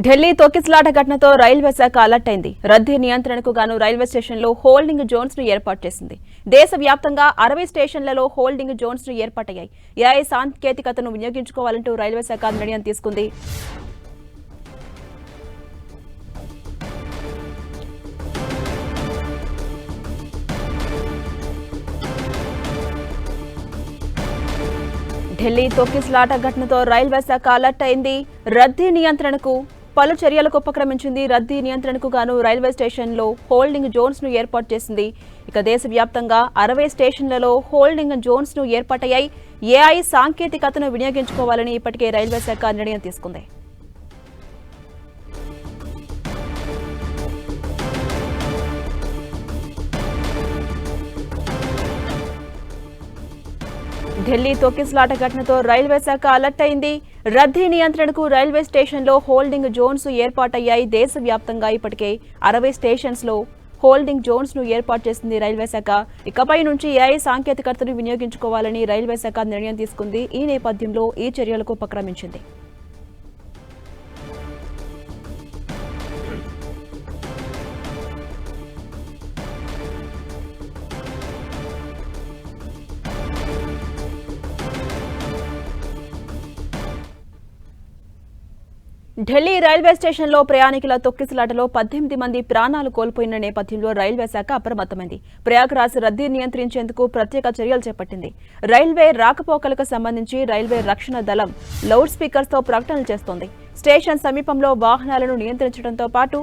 ఢిల్లీ తొక్కిసలాట ఘటనతో రైల్వే శాఖ అలర్ట్ అయింది. రద్దీ నియంత్రణకు గాను రైల్వే స్టేషన్లో హోల్డింగ్ జోన్స్ను ఏర్పాటు చేసింది. దేశవ్యాప్తంగా అరవై స్టేషన్లలో హోల్డింగ్ జోన్స్ను ఏర్పాటయ్యాయి. ఏఐ సాంకేతికతను వినియోగించుకోవాలంటూ రైల్వే శాఖ నిర్ణయం తీసుకుంది. ఢిల్లీ తొక్కిసలాట ఘటనతో రైల్వే శాఖ అలర్ట్ అయింది. రద్దీ నియంత్రణకు పలు చర్యలకు ఉపక్రమించింది రద్దీ నియంత్రణకు గాను రైల్వే స్టేషన్లో హోల్డింగ్ జోన్స్ను ఏర్పాటు చేసింది. ఇక దేశవ్యాప్తంగా అరవై స్టేషన్లలో హోల్డింగ్ జోన్స్ను ఏర్పాటయ్యాయి. ఏఐ సాంకేతికతను వినియోగించుకోవాలని ఇప్పటికే రైల్వే శాఖ నిర్ణయం తీసుకుంది. ఢిల్లీ తొక్కిసలాట ఘటనతో రైల్వే శాఖ అలర్ట్ అయింది. రద్దీ నియంత్రణకు రైల్వే స్టేషన్లో హోల్డింగ్ జోన్స్ ఏర్పాటయ్యాయి దేశవ్యాప్తంగా ఇప్పటికే అరవై స్టేషన్స్లో హోల్డింగ్ జోన్స్ను ఏర్పాటు చేసింది రైల్వే శాఖ. ఇకపై నుంచి ఏఐ సాంకేతికతను వినియోగించుకోవాలని రైల్వే శాఖ నిర్ణయం తీసుకుంది. ఈ నేపథ్యంలో ఈ చర్యలకు ఉపక్రమించింది. ఢిల్లీ రైల్వే స్టేషన్లో ప్రయాణికుల తొక్కిసలాటలో పద్దెనిమిది మంది ప్రాణాలు కోల్పోయిన నేపథ్యంలో రైల్వే శాఖ అప్రమత్తమైంది. ప్రయాగ్రాజ్ రద్దీ నియంత్రించేందుకు ప్రత్యేక చర్యలు చేపట్టింది. రైల్వే రాకపోకలకు సంబంధించి రైల్వే రక్షణ దళం లౌడ్ స్పీకర్స్తో ప్రకటనలు చేస్తోంది. స్టేషన్ సమీపంలో వాహనాలను నియంత్రించడంతో పాటు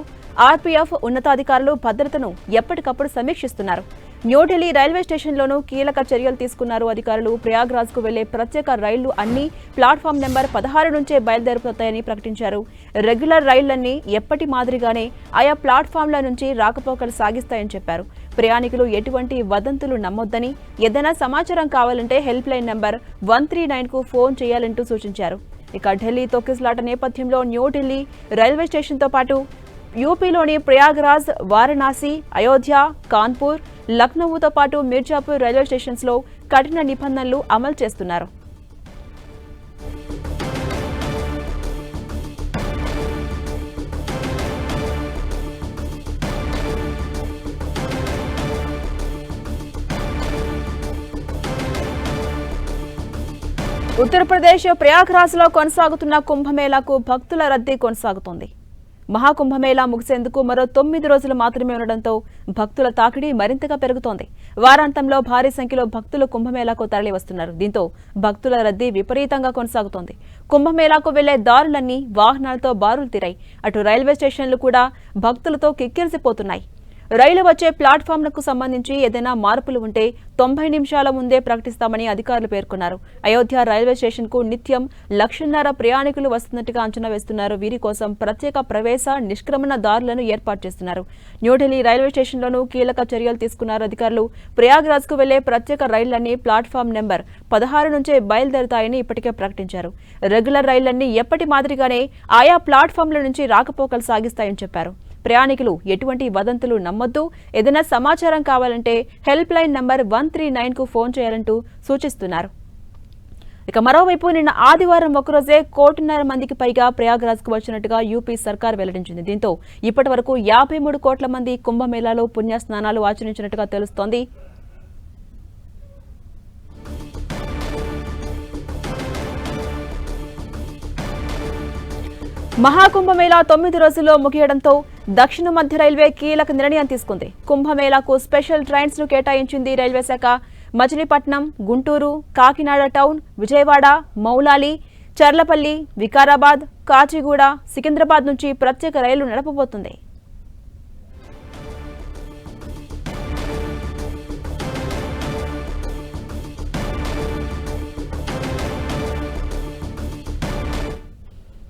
ఆర్పీఎఫ్ ఉన్నతాధికారులు భద్రతను ఎప్పటికప్పుడు సమీక్షిస్తున్నారు. న్యూఢిల్లీ రైల్వే స్టేషన్లోనూ కీలక చర్యలు తీసుకున్నారు అధికారులు. ప్రయాగ్రాజ్కు వెళ్ళే ప్రత్యేక రైళ్ళు అన్ని ప్లాట్ఫామ్ నెంబర్ పదహారు నుంచే బయలుదేరుతాయని ప్రకటించారు. రెగ్యులర్ రైళ్ళన్నీ ఎప్పటి మాదిరిగానే ఆయా ప్లాట్ఫామ్ల నుంచి రాకపోకలు సాగిస్తాయని చెప్పారు. ప్రయాణికులు ఎటువంటి వదంతులు నమ్మొద్దని ఏదైనా సమాచారం కావాలంటే help line number one three నైన్కు phone చేయాలంటూ సూచించారు. ఇక ఢిల్లీ తొక్కిసలాట నేపథ్యంలో న్యూఢిల్లీ రైల్వే స్టేషన్తో పాటు యూపీలోని ప్రయాగ్రాజ్ వారణాసి అయోధ్య కాన్పూర్ లక్నోతో పాటు మిర్జాపూర్ రైల్వే స్టేషన్స్లో కఠిన నిబంధనలు అమలు చేస్తున్నారు. ఉత్తరప్రదేశ్ ప్రయాగ్రాజ్లో కొనసాగుతున్న కుంభమేళాకు భక్తుల రద్దీ కొనసాగుతోంది. మహాకుంభమేళా ముగిసేందుకు మరో తొమ్మిది రోజులు మాత్రమే ఉండడంతో భక్తుల తాకిడి మరింతగా పెరుగుతోంది. వారాంతంలో భారీ సంఖ్యలో భక్తులు కుంభమేళాకు తరలి వస్తున్నారు దీంతో భక్తుల రద్దీ విపరీతంగా కొనసాగుతోంది. కుంభమేళాకు వెళ్ళే దారులన్నీ వాహనాలతో బారులు తీరాయి. అటు రైల్వే స్టేషన్లు కూడా భక్తులతో కిక్కిరిసిపోతున్నాయి. రైలు వచ్చే ప్లాట్ఫామ్లకు సంబంధించి ఏదైనా మార్పులు ఉంటే తొంభై నిమిషాల ముందే ప్రకటిస్తామని అధికారులు పేర్కొన్నారు. అయోధ్య రైల్వే స్టేషన్కు నిత్యం లక్షన్నర ప్రయాణికులు వస్తున్నట్టుగా అంచనా వేస్తున్నారు. వీరి కోసం ప్రత్యేక ప్రవేశ నిష్క్రమణ దారులను ఏర్పాటు చేస్తున్నారు. న్యూఢిల్లీ రైల్వే స్టేషన్లోనూ కీలక చర్యలు తీసుకున్నారు అధికారులు. ప్రయాగ్రాజ్కు వెళ్ళే ప్రత్యేక రైళ్ళన్నీ ప్లాట్ఫామ్ నెంబర్ పదహారు నుంచే బయలుదేరుతాయని ఇప్పటికే ప్రకటించారు. రెగ్యులర్ రైళ్ళన్నీ ఎప్పటి మాదిరిగానే ఆయా ప్లాట్ఫామ్ల నుంచి రాకపోకలు సాగిస్తాయని చెప్పారు. ప్రయాణికులు ఎటువంటి వదంతులు నమ్మొద్దు. ఏదైనా సమాచారం కావాలంటే help line number one three నైన్కు phone చేయాలంటూ సూచిస్తున్నారు. ఇక మరోవైపు నిన్న ఆదివారం ఒకరోజే కోటిన్నర మందికి పైగా ప్రయాగ్రాజ్కు వచ్చినట్టుగా యూపీ సర్కార్ వెల్లడించింది. దీంతో ఇప్పటి వరకు యాభై మూడు కోట్ల మంది కుంభమేళాలో పుణ్య స్నానాలు ఆచరించినట్టుగా తెలుస్తోంది. మహాకుంభమేళా తొమ్మిది రోజుల్లో ముగియడంతో దక్షిణ మధ్య రైల్వే కీలక నిర్ణయం తీసుకుంది. కుంభమేళాకు స్పెషల్ ట్రైన్స్ను కేటాయించింది రైల్వే శాఖ. మచిలీపట్నం గుంటూరు కాకినాడ టౌన్ విజయవాడ మౌలాలి చర్లపల్లి వికారాబాద్ కాచిగూడ సికింద్రాబాద్ నుంచి ప్రత్యేక రైలు నడపబోతుంది.